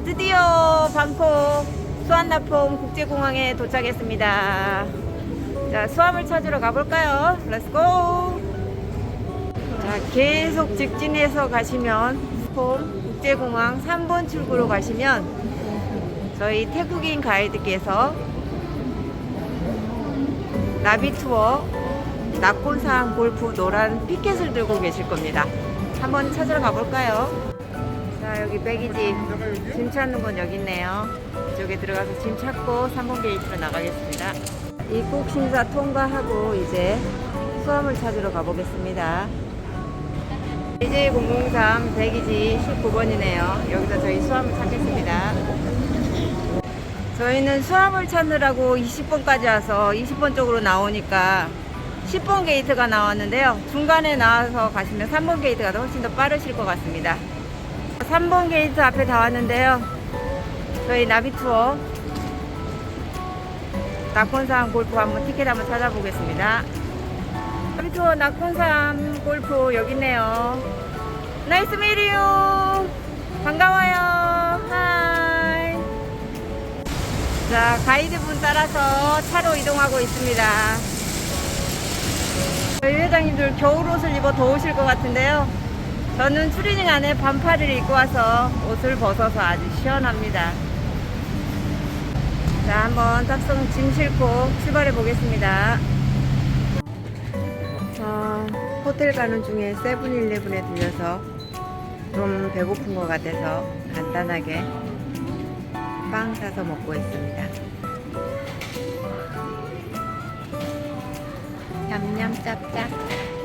자, 드디어 방콕 수완나폼 국제공항에 도착했습니다. 자, 수암을 찾으러 가볼까요? 렛츠고! 자, 계속 직진해서 가시면 폼 국제공항 3번 출구로 가시면 저희 태국인 가이드께서 나비 투어 낙곤산 골프 노란 피켓을 들고 계실 겁니다. 한번 찾으러 가볼까요? 자, 여기 백이집 짐 찾는 건 여기 있네요. 이쪽에 들어가서 짐 찾고 3번 게이트로 나가겠습니다. 입국 심사 통과하고 이제 수암을 찾으러 가보겠습니다. 이제 003 백이지 19번이네요. 여기서 저희 수암을 찾겠습니다. 저희는 수암을 찾느라고 20번까지 와서 20번 쪽으로 나오니까 10번 게이트가 나왔는데요. 중간에 나와서 가시면 3번 게이트가 더 훨씬 더 빠르실 것 같습니다. 3번 게이트 앞에 다 왔는데요. 저희 나비 투어 낙콘산 골프 한번 티켓 한번 찾아보겠습니다. 나비 투어 낙콘산 골프 여기 있네요. 나이스 미리유 반가워요. 하이. 자, 가이드분 따라서 차로 이동하고 있습니다. 저희 회장님들 겨울 옷을 입어 더우실 것 같은데요. 저는 추리닝 안에 반팔을 입고 와서 옷을 벗어서 아주 시원합니다. 자, 한번 탑승 짐 싣고 출발해 보겠습니다. 아, 호텔 가는 중에 세븐일레븐에 들려서 좀 배고픈 것 같아서 간단하게 빵 사서 먹고 있습니다. 냠냠 짭짭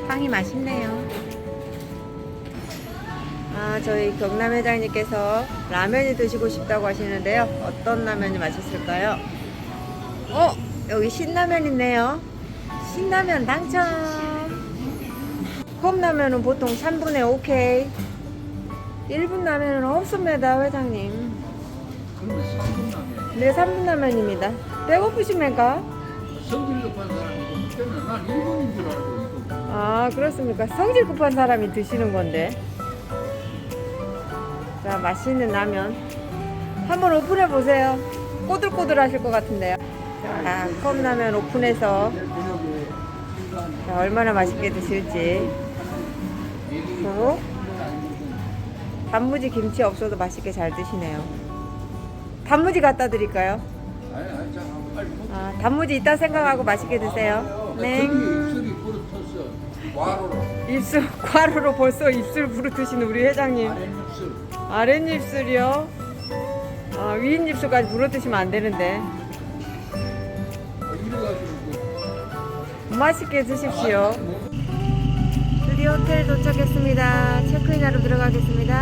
빵이 맛있네요. 아, 저희 경남 회장님께서 라면이 드시고 싶다고 하시는데요. 어떤 라면이 맛있을까요? 어, 여기 신라면 있네요. 신라면 당첨. 컵라면은 보통 3분의 오케이. 1분 라면은 없습니다, 회장님. 네, 3분 라면입니다. 배고프십니까? 성질 급한 사람이 때는 난 일본인 줄 알고 이거 아, 그렇습니까? 성질 급한 사람이 드시는 건데. 자, 맛있는 라면. 한번 오픈해 보세요. 꼬들꼬들 하실 것 같은데요. 자, 컵라면 오픈해서 자, 얼마나 맛있게 드실지. 그리고 단무지 김치 없어도 맛있게 잘 드시네요. 단무지 갖다 드릴까요? 아, 단무지 있다 생각하고 맛있게 드세요. 네. 와로로 입술, 과로로 벌써 입술 부르트시는 우리 회장님. 아랫입술 아랫입술이요? 아, 윗입술까지 부르트시면 안 되는데. 맛있게 드십시오. 뭐, 드디어 호텔 도착했습니다. 체크인하러 들어가겠습니다.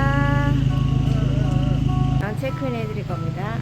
아, 체크인 해드릴 겁니다.